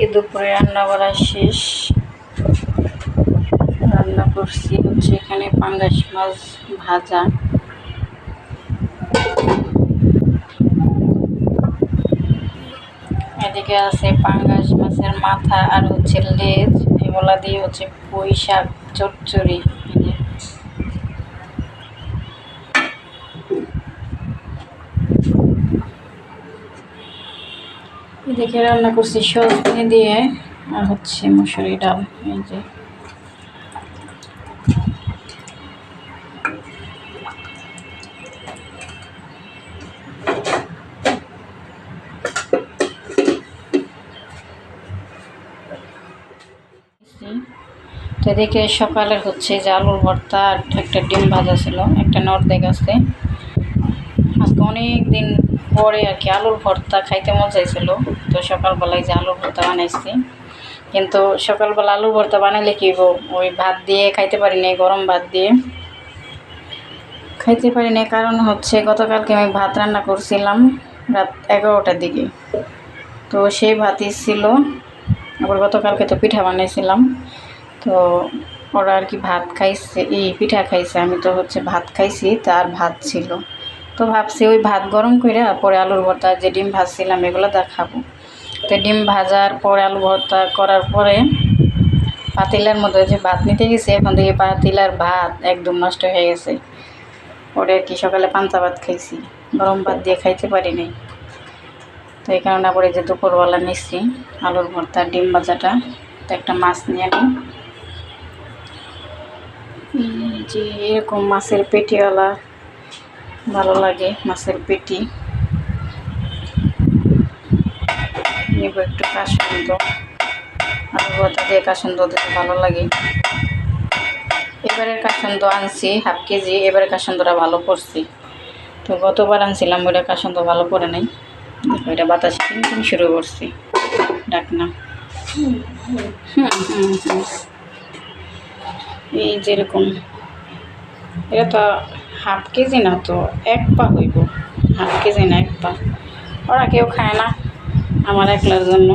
আজকে দুপুরে রান্না করা শেষ। রান্না করছি হচ্ছে এখানে পাঙ্গাস মাছ ভাজা। এদিকে আছে পাঙ্গাস মাছের মাথা আর হচ্ছে লেজ, এগুলা দিয়ে হচ্ছে পুঁই শাক, চচ্চড়ি এই যে। এদিকে রান্না করছি সজনে দিয়ে আর হচ্ছে মুসুরি ডাল, এই যে। এদিকে সকালে হচ্ছে যে আলুর ভর্তা একটা ডিম ভাজা ছিল, একটা নর্দেক আছে আজকে অনেক দিন পরে আর কি আলুর ভর্তা খাইতে মজা চাইছিল। তো সকালবেলায় যে আলু ভর্তা বানাইছি। কিন্তু সকালবেলা আলু ভর্তা বানাইলে কি হইব? ওই ভাত দিয়ে খাইতে পারি নাই, গরম ভাত দিয়ে। খাইতে পারি নাই, কারণ হচ্ছে গতকালকে আমি ভাত রান্না করছিলাম রাত এগারোটার দিকে। তো সেই ভাতই ছিল, আবার গতকালকে তো পিঠা বানাইছিলাম। তো ওরা আর কি ভাত খাইছে এই পিঠা খাইছে, আমি তো হচ্ছে ভাত খাইছি, তার ভাত ছিল। তো ভাবছি ওই ভাত গরম করে পরে আলুর ভর্তা, যে ডিম ভাজছিলাম, এগুলো দা খাব। তো ডিম ভাজার পরে আলু ভর্তা করার পরে পাতিলার মধ্যে যে ভাত নিতে গেছি, এখন থেকে পাতিলার ভাত একদম নষ্ট হয়ে গেছে। আর কি সকালে পান্তা ভাত খাইছি, গরম ভাত দিয়ে খাইতে পারিনি তো এই কারণে পরে যে দুপুরবেলা নিচ্ছি আলুর ভর্তা, ডিম ভাজাটা। তো একটা মাছ নিয়ে নিই যে এরকম মাছের পেটিওয়ালা, ভালো লাগে মাছের পেটি। নেব একটু কাসন্দ আলু ভর্তা দিয়ে কাসন্দ দিতে ভালো লাগে। এবারের কাসন্দ আনছি, হাফ কেজি। এবারে কাসন্দটা ভালো করছি তো গতবার আনছিলাম ওইটা কাসন্দ ভালো করে নাই। ওইটা বাতাস কিনকিন শুরু করছি। ডাকনা। এই যেরকম। এটা তো হাফ কেজি না, তো এক পা হইব। হাফ কেজি না, এক পা। ওরা কেউ খায় না। আমার একলার জন্য।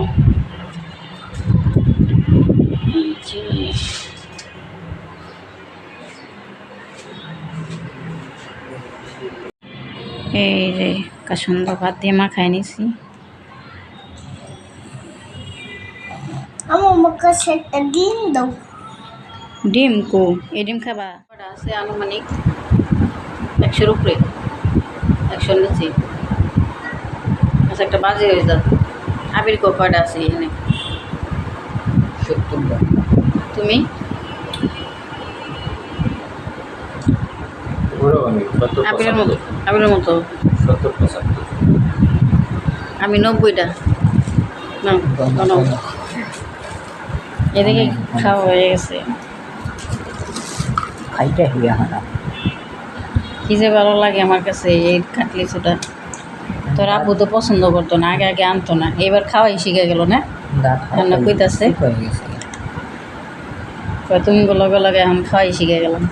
এই যে এই কাসন্দ ভাত দিয়ে মা খাই নিছি। ডিম দাও। ডিম কো? এই ডিম খাবা? আছে আনুমানিক একশোর উপরে একশোর নিচে। আচ্ছা একটা বাজে হয়ে যাক আবির কো কয়টা আছে এখানে। তুমি? আমি সত্তর আবিরের মতো পঁচাত্তর আবিরের মতো। সত্তর পঁচাত্তর। আমি নব্বইটা। না এদিকে খাওয়া হয়ে গেছে। কি যে ভালো লাগে আমার কাছে এই কাটলি ছোটা। তোর আব্বু তো পছন্দ করতো না আগে আগে আনতো না। এবার খাওয়াই শিখে গেল না? রান্না কইতাছে? তুমি লগে লগে এখন খাওয়াই শিখে গেলাম।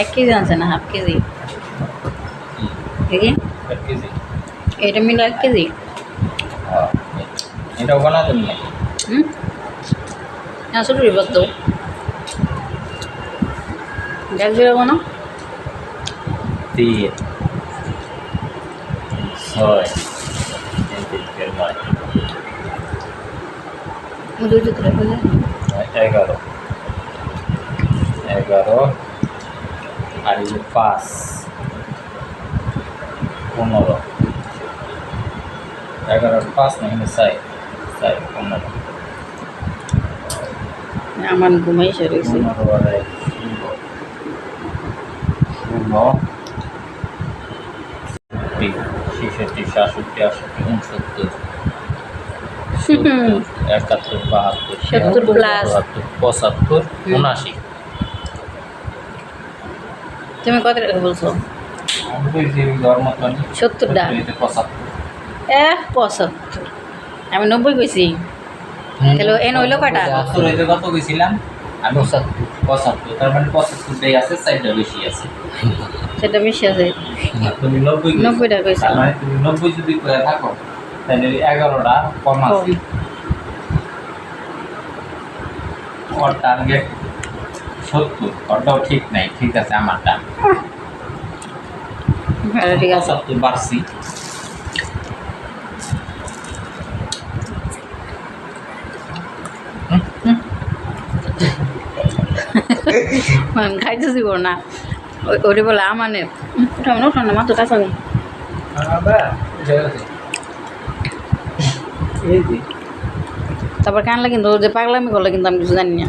এক কেজি আনছে না হাফ কেজি? এটা মিলে এক কেজি? হ্যাঁ। এটাও বানাতেন হুম? তো দেখ না তিন ছয় তিন তিন চার নয় দুই চিত্রে ফেলে এগারো এগারো আর এই যে পাঁচ পনেরো এগারোর পাঁচ না এখানে চাই চাই পনেরো আমার ঘুমাই রয়েছে পনেরো আর এক ষোলো ষোলো ছেষট্টি সাতষট্টি আটষট্টি উনসত্তর একাত্তর বাহাত্তর সত্তর পঁচাত্তর। উনাশি তুমি কত টাকা বলছো? সত্তরটা? এক পঁচাত্তর। আমি নব্বই কইছি। তাহলে এন হইল কয়টা? পঁচাত্তর হইতে কত গেছিলাম আমি পঁচাত্তর পঁচাত্তর। তার মানে পঁচাত্তরটাই আছে চারটা বেশি আছে। সেটা বেশি আছে তুমি নব্বই কইছো। মানে তুমি নব্বই যদি করে থাকো তাহলে এগারোটা কম আছে ওর টার্গেট সত্তর ওটাও ঠিক নাই ঠিক আছে আমারটা হ্যাঁ ঠিক আছে সত্তর বাড়ছি মানে খাইতে দিব না ওরে বলে আমানে উঠাও না উঠাও না মাত্র কাঁচা নেই তারপর কানলে কিন্তু যে পাগলামি করলে কিন্তু আমি কিছু জানি না।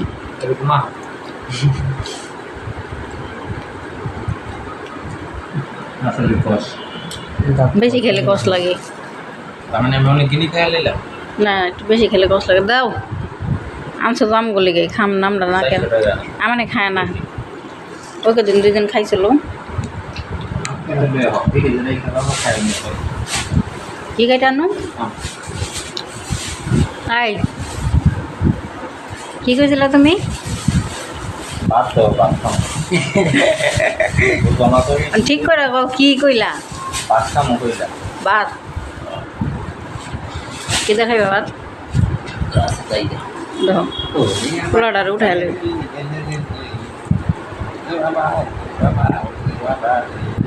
বেশি খেলে কষ্ট লাগে। তার মানে না একটু বেশি খেলে কষ্ট লাগে। দাও। আনছো তো আমগুলি গে খাম নামটা না কেন? আমানে খায় না। ওকে দিন দুই দিন খাইছিল। খাই। কি খাইতে আনো। আই। কি কইছিলা তুমি? ঠিক করে কও কি কইলা? ভাত। খামো কইলা ভাত? কি দেখাইবা ভাত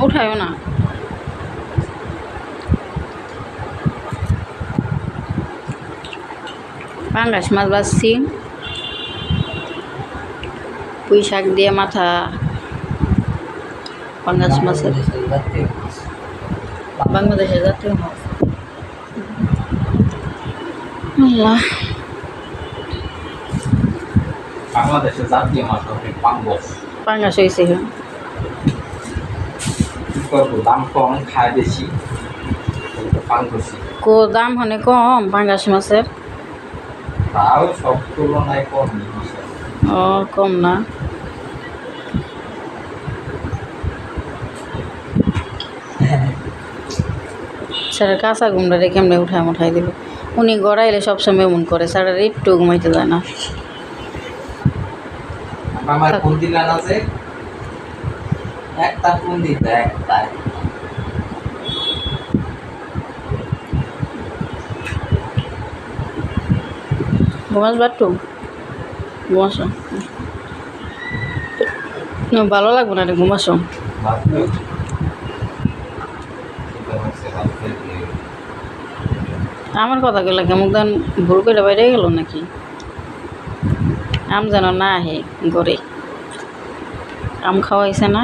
উঠাইও না। পাঙ্গাস মাছ বাছছি পুঁই শাক দিয়ে মাথা পাঙ্গাস মাছের। বাংলাদেশের জাতীয় মাছ। আল্লাহ। বাংলাদেশের জাতীয় মাছ পাঙ্গস। পাঙ্গাস হয়েছে দাম কম খায় বেশি? কো দাম হনে কম পাঙ্গাস মাছের। তাও সব তুলনায় কম ও কম না। স্যারের কাঁচা ঘুমটারে কেমনে উঠায় উঠাই দিল উনি গড়াইলে সবসময় এমন করে স্যারের একটু ঘুমাইতে যায় না। আমার কোন দিলান আছে একটা একটা ঘুমাস। ঘুমাস ভালো লাগবে না রে ঘুমাস। আমার কথা কইলা কেমন ভুল করে বাইরে গেল নাকি? আম যেন না আহে গড়ে। আম খাওয়াইছে না।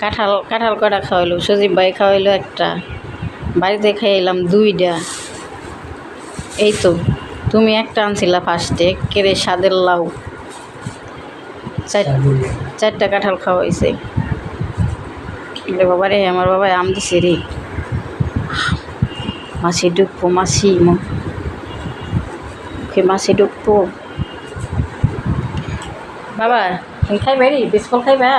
কাঁঠাল কাঁঠাল কটা খাওয়াইলো? সজীব ভাই খাওয়াইলো একটা। বাড়িতে খাইলাম দুইটা। এই তো, তুমি একটা আনছিলা ফার্স্টে কেড়ে স্বাদের লাউ? চার, চারটা কাঁঠাল খাওয়াইছে। বাবা রে আমার বাবা আম দিছে রে। মাছি ডুববো মাছি মুখে মাছি ডুববো। বাবা, তুমি খাইবা রে বিস্কুট খাইবা?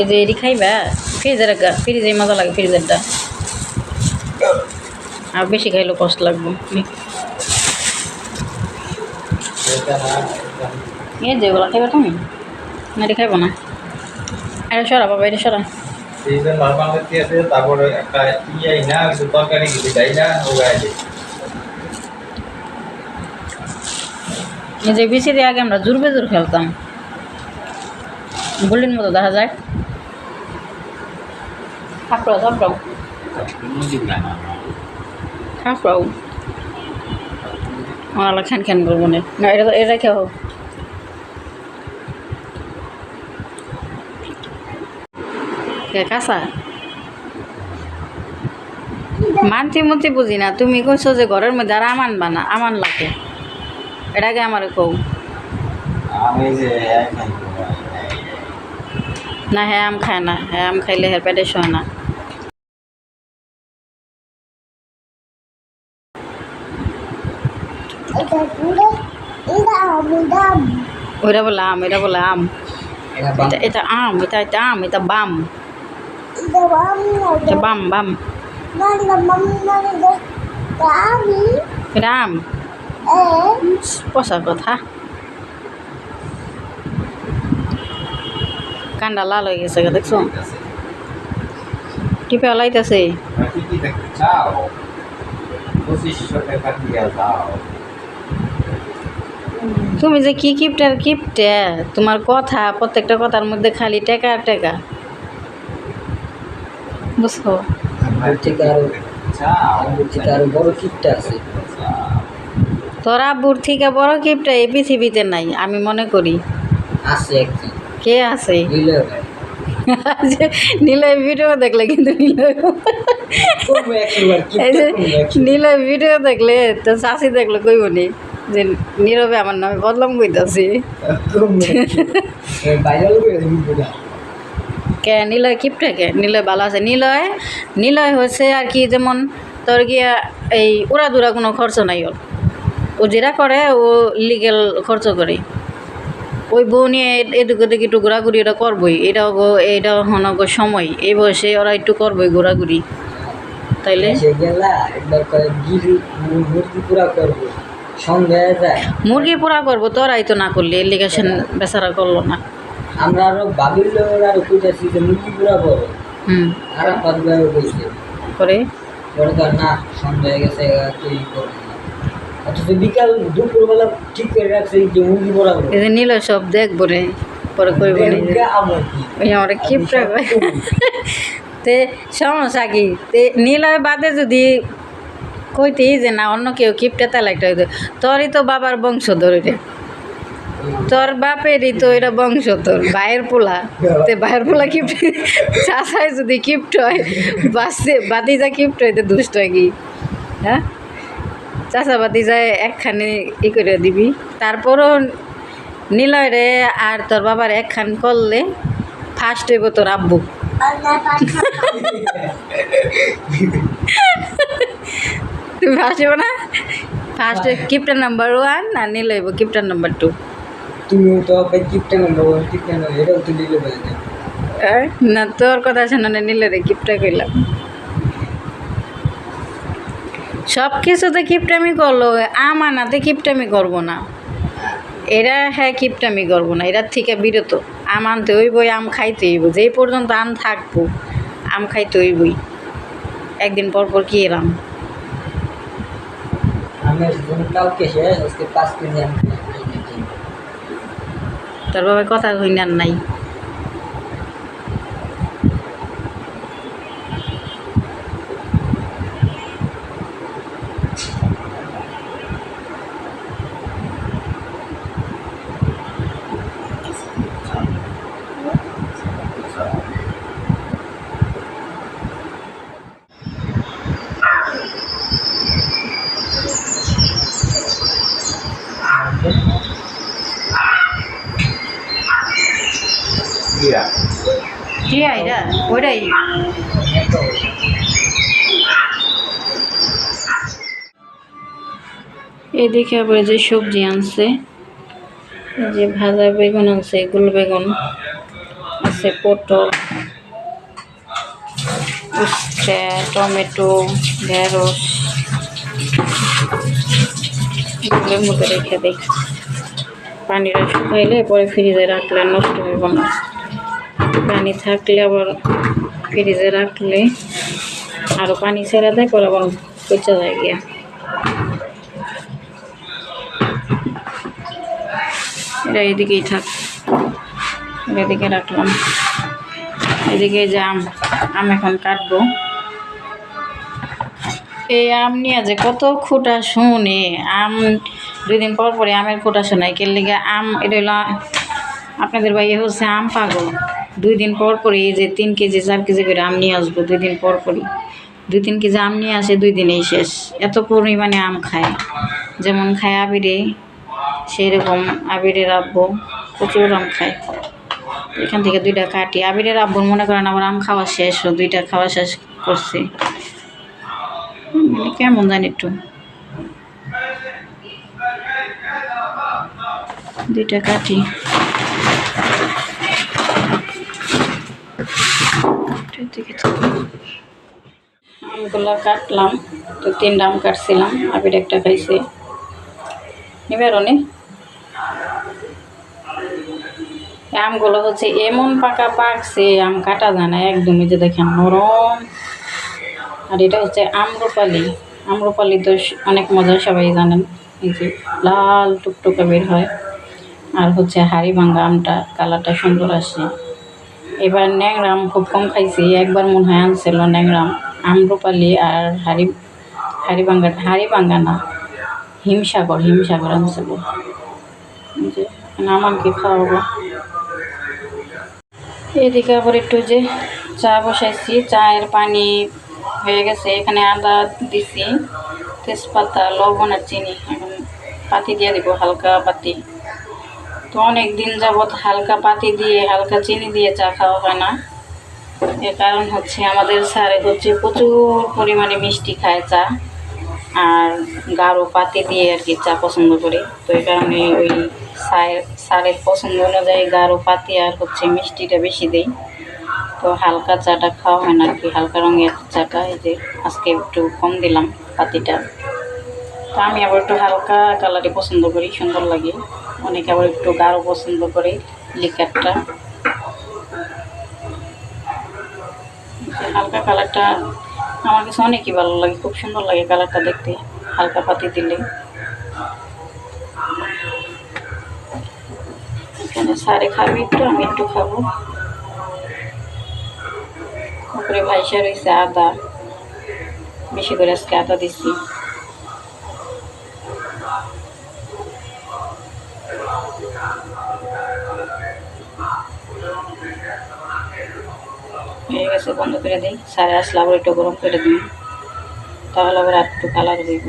এই যে এটি খাইবা? ফ্রিজের গা ফ্রিজে মজা লাগে ফ্রিজেরটা। আর বেশি খাইলেও কষ্ট লাগবে। না এটা যেগুলো খাইবা তুমি? না, এটি খাইবো না। এটা সরা বাবা, এটা সরা। এই যে তারপরে একটা তরকারি কিছু না এই যে বেশি আগে আমরা জোর বেজোর খেলতাম। গুলির মতো দেখা যায়। না না থাপড়াও আমার খান খান করব না। এটা এটা খেয়ে হোক কাঁচা? মানতে মতে বুঝি না। তুমি কইছো যে ঘরের মধ্যে আর আমান বানা, আমান লাগে। এটাকে আমার কও আমি যে একলাই না হ্যাঁ আম খায় না হ্যাঁ আম খাইলে হ্যাঁ পেটে শোয় না ওইটা বলে আম এটা বলে আম এটা এটা আম এটা এটা আম এটা বাম এটা এটা বাম বাম না পচার কথা। কান্ডা লাল হয়ে গেছে দেখছ? টিপে লাইতেছে। তুমি যে কি কিপটার কিপটে, তোমার কথা, প্রত্যেকটা কথার মধ্যে খালি টেকা টেকা। বুঝছ? বড় কিপটা আছে। তোর আব্বুর থেকে বড় কিপটা এই পৃথিবীতে নাই আমি মনে করি। আছে কে আছে? নীলয় ভিডিও দেখলে কিন্তু নীলয়। ভিডিও দেখলে তো চাষি দেখলে কইব নি যে নীরবে আমার নামে বদলাম কইতাছি। কে? নিলয় কিপটা কে? নিলয় ভালো আছে। নিলয় নিলয় হচ্ছে আর কি যেমন তোর গিয়া এই উড়াদুরা কোনো খরচ নাই ওর। ও যেটা করে ও লিগেল খরচ করে। ওই বউ নিয়ে এদিক ওদিক একটু ঘোরাঘুরি এটা করবই। এটা হন গো সময়। এই বয়সে ওরা একটু করবই ঘোরাঘুরি। তাইলে? মুরগি পুরা করব। সন্ধ্যা যায়। মুরগি পোড়া করব তোরাই তো না করলি এলিগেশন বেচারা করল না। আমরা আরও লোকের আরও খুঁজেছি যে মুরগি পুরা করব। হুম। আর করে? পরে তো না সন্ধ্যা হয়ে গেছে তৈরি করব অথচ বিকাল দুপুরবেলা ঠিক করে রাখছে যে মুরগি পুরা করব এই সব দেখব রে পরে করব নি। আমরা কি? কিপটা তে সমস্যা কি? তে নীলয় বাদে যদি কইতি যে না অন্য কেউ কিপটা একটা হইতো তোরই তো বাবার বংশধর রে। তোর বাপেরই তো এটা বংশ তোর ভাইয়ের পোলা। তে ভাইয়ের পোলা কিপ্ট চাষায় যদি কিপ্ট হয় বাসে বাতিজা কিপ্ট হইতে দুষ্ট হয় কি? হ্যাঁ? চাষা যায় একখানে ই করে দিবি। তারপরও নিলয় রে আর তোর বাবার একখান করলে ফার্স্ট হইব তোর আব্বু। তুমি ফার্স্ট হইব না? ফার্স্ট কিপ্টার নাম্বার ওয়ান আর নিলয় হইব কিপ্টার নাম্বার টু তুমিও তো ভাই কিপটা নেব কিপটা নেব এটাও তো দিলে বলে না না তোর কথা শোনা নিলে রে কিপটা কইলাম। সব কিছুতে কিপটামি করল আমানাতে কিপটামি করব না। এরা হ্যাঁ কিপটামি করব না এরা থেকে বিরত। আম আনতে হইবই আম খাইতে হইব যেই পর্যন্ত আম থাকব আম খাইতে হইবই। একদিন পর পর কি খাইছি। তোর বাবা কথা হইনার নাই দিয়া আইরা ওইটাই। এদিকে আবার যে সবজি আনছে, যে ভাজা বেগুন আনছে, গুল বেগুন, আছে পটল, উচ্ছে, টমেটো, ঢেঁড়স এগুলোর মধ্যে রেখে দিই। পানিটা শুকাইলে পরে ফ্রিজে রাখলে নষ্ট হইব না। পানি থাকলে আবার ফ্রিজে রাখলে আরও পানি ছেড়ে দেয়, পরে আবার পচা যায় গিয়া। এটা এদিকেই থাক এদিকে রাখলাম। এদিকে যে আম আম এখন কাটবো। এই আম নিয়ে যে কত খোটা শুনে, আম দুই দিন পর পরে আমের খোটা শোনাই কে লিগে আম, এটা হলো আপনাদের ভাই হচ্ছে আম পাগল। দুই দিন পর পরে এই যে তিন কেজি, চার কেজি করে আম নিয়ে আসব দুই দিন পর পরই। দুই তিন কেজি আম নিয়ে আসে দুই দিনেই শেষ। এত পরিমাণে আম খায়। যেমন খায় আবিরে সেই রকম আবিরের আব্বু প্রচুর আম খায়। এখান থেকে দুইটা কাটি। আবিরের আব্বুর মনে করেন আবার আম খাওয়া শেষ, ও দুইটা খাওয়া শেষ করছে। কেমন জানি একটু। দুইটা কাটি এটার দিকে থাকো। আমগুলো কাটলাম, তো তিনটা আম কাটছিলাম, আবির একটা খাইছে। নিবে রনি? আমগুলো হচ্ছে এমন পাকা পাকছে আম কাটা যায় না একদমই যে দেখেন নরম। আর এটা হচ্ছে আমরুপালি। আম্রপালি তো অনেক মজা সবাই জানেন। এই যে লাল টুকটুকে বের হয়। আর হচ্ছে হাড়ি ভাঙ্গা আমটা, কালারটা সুন্দর আসে। এবার ন্যাংরাম খুব কম খাইছি, একবার মনে হয় আনছিল ন্যাংরাম, আম্রপালি আর হাড়ি হাড়ি ভাঙ্গা হাড়ি ভাঙ্গা না, হিমসাগর হিমসাগর আনছিল। যে এখন আমাকে খাওয়াবো। এদিকে আবার একটু যে চা বসাইছি, চায়ের পানি হয়ে গেছে, এখানে আদা দিছি, তেজপাতা, লবণ আর চিনি, এখন পাতি দিয়ে দিব, হালকা পাতি। তো অনেক দিন যাবৎ হালকা পাতি দিয়ে, হালকা চিনি দিয়ে চা খাওয়া হয় না। এর কারণ হচ্ছে আমাদের স্যারে হচ্ছে প্রচুর পরিমাণে মিষ্টি খায় চা আর গাঢ় পাতি দিয়ে আর কি চা পছন্দ করে। তো এই কারণে ওই সায়ের, স্যারের পছন্দ অনুযায়ী গাঢ় পাতি আর হচ্ছে মিষ্টিটা বেশি দেই। তো হালকা চাটা খাওয়া হয় না আর কি, হালকা রঙের চাটা এই যে আজকে একটু কম দিলাম পাতিটা। তো আমি আবার একটু হালকা কালারই পছন্দ করি, সুন্দর লাগে। অনেকে আবার একটু গাঢ় পছন্দ করে লিকারটা হালকা কালারটা আমার কাছে অনেকই ভালো লাগে, খুব সুন্দর লাগে কালারটা দেখতে, হালকা পাতি দিলে। এখানে সারে খাবি একটু, আমি একটু খাব। উপরে ভাইসা রয়েছে আদা, বেশি করে আজকে আদা দিচ্ছি। বন্ধ করে দিই। সারে আসলে আবার একটু গরম করে দিই। তাহলে আবার আর একটু কালার দিব